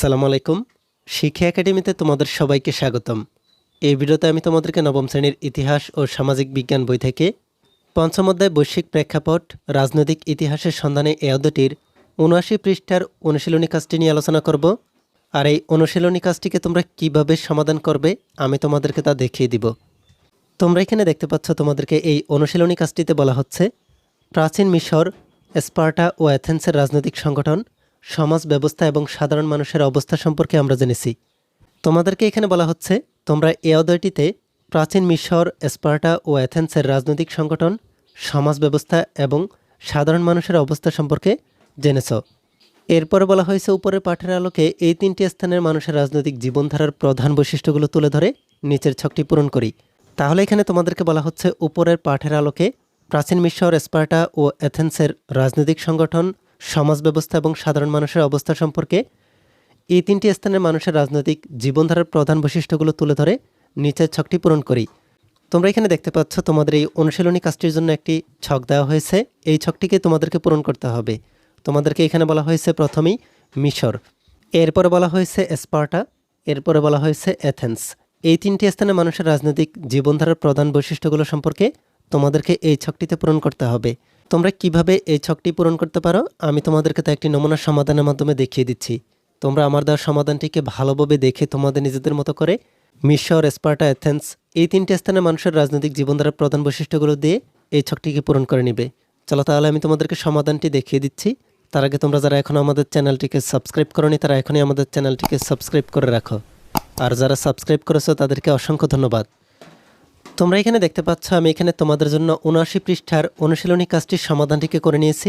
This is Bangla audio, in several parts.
আসসালামু আলাইকুম। শিক্ষা একাডেমিতে তোমাদের সবাইকে স্বাগতম। এই ভিডিওতে আমি তোমাদেরকে নবম শ্রেণির ইতিহাস ও সামাজিক বিজ্ঞান বই থেকে পঞ্চম অধ্যায় বৈশ্বিক প্রেক্ষাপট, রাজনৈতিক ইতিহাসের সন্ধানে এ অধ্যায়টির উনআশি পৃষ্ঠার অনুশীলনী কাজটি নিয়ে আলোচনা করব। আর এই অনুশীলনী কাজটিকে তোমরা কীভাবে সমাধান করবে, আমি তোমাদেরকে তা দেখিয়ে দিব। তোমরা এখানে দেখতে পাচ্ছ তোমাদেরকে এই অনুশীলনী কাজটিতে বলা হচ্ছে প্রাচীন মিশর, স্পার্টা ও অ্যাথেন্সের রাজনৈতিক সংগঠন সমাজ ব্যবস্থা এবং সাধারণ মানুষের অবস্থা সম্পর্কে আমরা জেনেছি। তোমাদেরকে এখানে বলা হচ্ছে, তোমরা এ অধ্যায়টিতে প্রাচীন মিশর, স্পার্টা ও অ্যাথেন্সের রাজনৈতিক সংগঠন, সমাজ ব্যবস্থা এবং সাধারণ মানুষের অবস্থা সম্পর্কে জেনেছ। এরপরে বলা হয়েছে, উপরের পাঠের আলোকে এই তিনটি স্থানের মানুষের রাজনৈতিক জীবনধারার প্রধান বৈশিষ্ট্যগুলো তুলে ধরে নিচের ছকটি পূরণ করি। তাহলে এখানে তোমাদেরকে বলা হচ্ছে, উপরের পাঠের আলোকে প্রাচীন মিশর, স্পার্টা ও অ্যাথেন্সের রাজনৈতিক সংগঠন সমাজ ব্যবস্থা এবং সাধারণ মানুষের অবস্থা সম্পর্কে এই তিনটি স্থানের মানুষের রাজনৈতিক জীবনধারার প্রধান বৈশিষ্ট্যগুলো তুলে ধরে নিচের ছকটি পূরণ করি। তোমরা এখানে দেখতে পাচ্ছ তোমাদের এই অনুশীলনী কাজটির জন্য একটি ছক দেওয়া হয়েছে। এই ছকটিকে তোমাদেরকে পূরণ করতে হবে। তোমাদেরকে এখানে বলা হয়েছে প্রথমেই মিশর, এরপরে বলা হয়েছে স্পার্টা, এরপরে বলা হয়েছে অ্যাথেন্স। এই তিনটি স্থানে মানুষের রাজনৈতিক জীবনধারার প্রধান বৈশিষ্ট্যগুলো সম্পর্কে তোমাদেরকে এই ছকটিতে পূরণ করতে হবে। তোমরা কীভাবে এই ছকটি পূরণ করতে পারো? আমি তোমাদেরকে তা একটি নমুনা সমাধানের মাধ্যমে দেখিয়ে দিচ্ছি। তোমরা আমার দেওয়ার সমাধানটিকে ভালোভাবে দেখে তোমাদের নিজেদের মতো করে মিশর, স্পার্টা এথেন্স এই তিনটি স্থানে মানুষের রাজনৈতিক জীবনধারার প্রধান বৈশিষ্ট্যগুলো দিয়ে এই ছকটিকে পূরণ করে নিবে। চলো তাহলে আমি তোমাদেরকে সমাধানটি দেখিয়ে দিচ্ছি। তার আগে তোমরা যারা এখনও আমাদের চ্যানেলটিকে সাবস্ক্রাইব করনি, তারা এখনই আমাদের চ্যানেলটিকে সাবস্ক্রাইব করে রাখো। আর যারা সাবস্ক্রাইব করেছ, তাদেরকে অসংখ্য ধন্যবাদ। তোমরা এখানে দেখতে পাচ্ছ, আমি এখানে তোমাদের জন্য উনআশি পৃষ্ঠার অনুশীলনী কাজটির সমাধানটিকে করে নিয়েছি।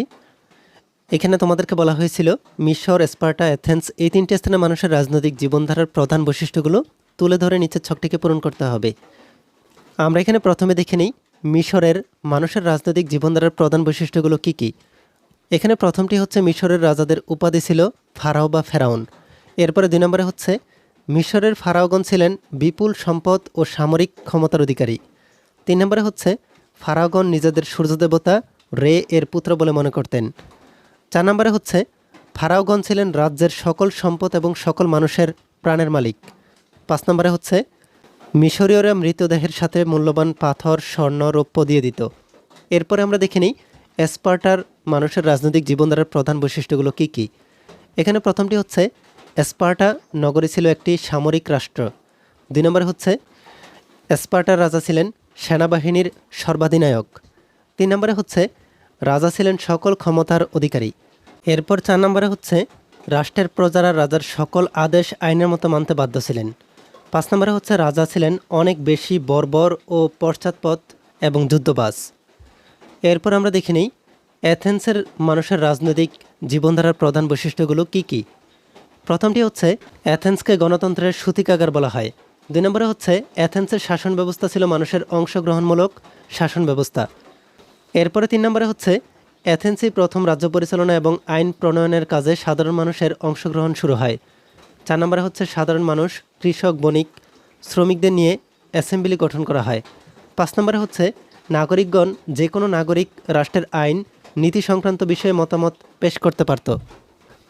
এখানে তোমাদেরকে বলা হয়েছিল, মিশর, স্পার্টা, অ্যাথেন্স, এই তিনটি স্থানে মানুষের রাজনৈতিক জীবনধারার প্রধান বৈশিষ্ট্যগুলো তুলে ধরে নিচের ছকটিকে পূরণ করতে হবে। আমরা এখানে প্রথমে দেখে নিই, মিশরের মানুষের রাজনৈতিক জীবনধারার প্রধান বৈশিষ্ট্যগুলো কি কি? এখানে প্রথমটি হচ্ছে, মিশরের রাজাদের উপাধি ছিল ফারাও বা ফেরাউন। এরপরে দুই নম্বরে হচ্ছে মিশরের ফারাওগণ ছিলেন বিপুল সম্পদ ও সামরিক ক্ষমতার অধিকারী। তিন নম্বরে হচ্ছে, ফারাওগণ নিজেদের সূর্যদেবতা রে এর পুত্র বলে মনে করতেন। চার নম্বরে হচ্ছে, ফারাওগণ ছিলেন রাজ্যের সকল সম্পদ এবং সকল মানুষের প্রাণের মালিক। পাঁচ নম্বরে হচ্ছে, মিশরীয়রা মৃতদেহের সাথে মূল্যবান পাথর, স্বর্ণ, রৌপ্য দিয়ে দিত। এরপরে আমরা দেখে নিই, এসপার্টার মানুষের রাজনৈতিক জীবনধারার প্রধান বৈশিষ্ট্যগুলো কী কী? এখানে প্রথমটি হচ্ছে স্পার্টা নগরী ছিল একটি সামরিক রাষ্ট্র। দুই নম্বরে হচ্ছে স্পার্টার রাজা ছিলেন সেনাবাহিনীর সর্বাধিনায়ক। তিন নম্বরে হচ্ছে, রাজা ছিলেন সকল ক্ষমতার অধিকারী। এরপর চার নম্বরে হচ্ছে, রাষ্ট্রের প্রজারা রাজার সকল আদেশ আইনের মতো মানতে বাধ্য ছিলেন। পাঁচ নম্বরে হচ্ছে, রাজা ছিলেন অনেক বেশি বর্বর ও পশ্চাৎপদ এবং যুদ্ধবাস এরপর আমরা দেখে নিই, অ্যাথেন্সের মানুষের রাজনৈতিক জীবনধারার প্রধান বৈশিষ্ট্যগুলো কি কি? প্রথমটি হচ্ছে অ্যাথেন্সকে গণতন্ত্রের সূতিকাগার বলা হয়। দুই নম্বরে হচ্ছে অ্যাথেন্সের শাসন ব্যবস্থা ছিল মানুষের অংশগ্রহণমূলক শাসন ব্যবস্থা। এরপরে তিন নম্বরে হচ্ছে অ্যাথেন্সই প্রথম রাজ্য পরিচালনা এবং আইন প্রণয়নের কাজে সাধারণ মানুষের অংশগ্রহণ শুরু হয়। চার নম্বরে হচ্ছে সাধারণ মানুষ, কৃষক, বণিক, শ্রমিকদের নিয়ে অ্যাসেম্বলি গঠন করা হয়। পাঁচ নম্বরে হচ্ছে নাগরিকগণ যে কোনো নাগরিক রাষ্ট্রের আইন, নীতি সংক্রান্ত বিষয়ে মতামত পেশ করতে পারত।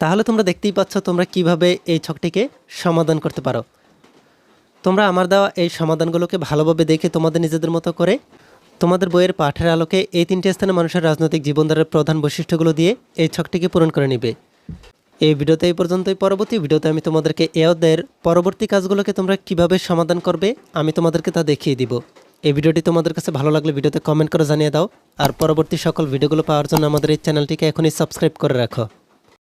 তাহলে তোমরা দেখতেই পাচ্ছ তোমরা কীভাবে এই ছকটিকে সমাধান করতে পারো। তোমরা আমার দেওয়া এই সমাধানগুলোকে ভালোভাবে দেখে তোমাদের নিজেদের মতো করে তোমাদের বইয়ের পাঠের আলোকে এই তিনটি স্থানে মানুষের রাজনৈতিক জীবনধারার প্রধান বৈশিষ্ট্যগুলো দিয়ে এই ছকটিকে পূরণ করে নিবে। এই ভিডিওতে এই পর্যন্তই। পরবর্তী ভিডিওতে আমি তোমাদেরকে এ অধ্যায়ের পরবর্তী কাজগুলোকে তোমরা কীভাবে সমাধান করবে আমি তোমাদেরকে তা দেখিয়ে দিব। এই ভিডিওটি তোমাদের কাছে ভালো লাগলে ভিডিওতে কমেন্ট করে জানিয়ে দাও। আর পরবর্তী সকল ভিডিওগুলো পাওয়ার জন্য আমাদের এই চ্যানেলটিকে এখনই সাবস্ক্রাইব করে রাখো।